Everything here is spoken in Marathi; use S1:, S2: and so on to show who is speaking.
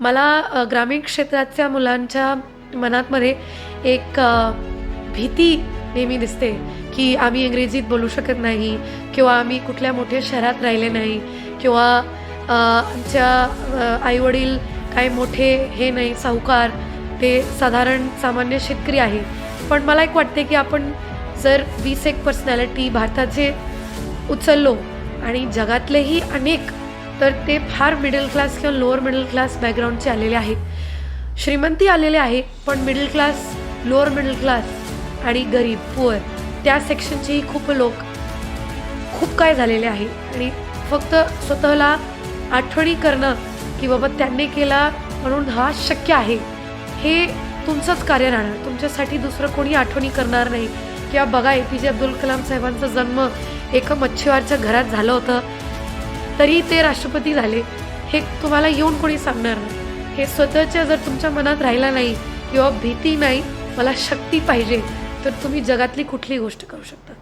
S1: मला ग्रामीण क्षेत्राच्या मुलांच्या मनातमध्ये एक भीती नेहमी दिसते की आम्ही इंग्रजीत बोलू शकत नाही किंवा आम्ही कुठल्या मोठ्या शहरात राहिले नाही किंवा आमच्या आईवडील काय मोठे हे नाही सावकार ते साधारण सामान्य शेतकरी आहे. पण मला एक वाटते की आपण जर वीस एक पर्सनॅलिटी भारताचे उचललो आणि जगातलेही अनेक तर ते फार मिडल क्लास किंवा लोअर मिडल क्लास बॅकग्राऊंडचे आलेले आहेत. श्रीमंती आलेले आहे पण middle class lower middle class आणि गरीब पुअर त्या सेक्शनचेही खूप लोक खूप काय झालेले आहे. आणि फक्त स्वतःला आठवणी करणं की बाबा त्यांनी केला म्हणून हा शक्य आहे हे तुमचंच कार्य राहणार. तुमच्यासाठी दुसरं कोणी आठवणी करणार नाही. किंवा बघा ए पी जे अब्दुल कलाम साहेबांचा जन्म एका मच्छीवारच्या घरात झालं होतं. तरी ते राष्ट्रपती झाले हे तुम्हाला येऊन कोणी सांगणार नाही. हे स्वतःच्या जर तुमच्या मनात राहिला नाही किंवा भीती नाही मला शक्ती पाहिजे तर तुम्ही जगातली कुठलीही गोष्ट करू शकता.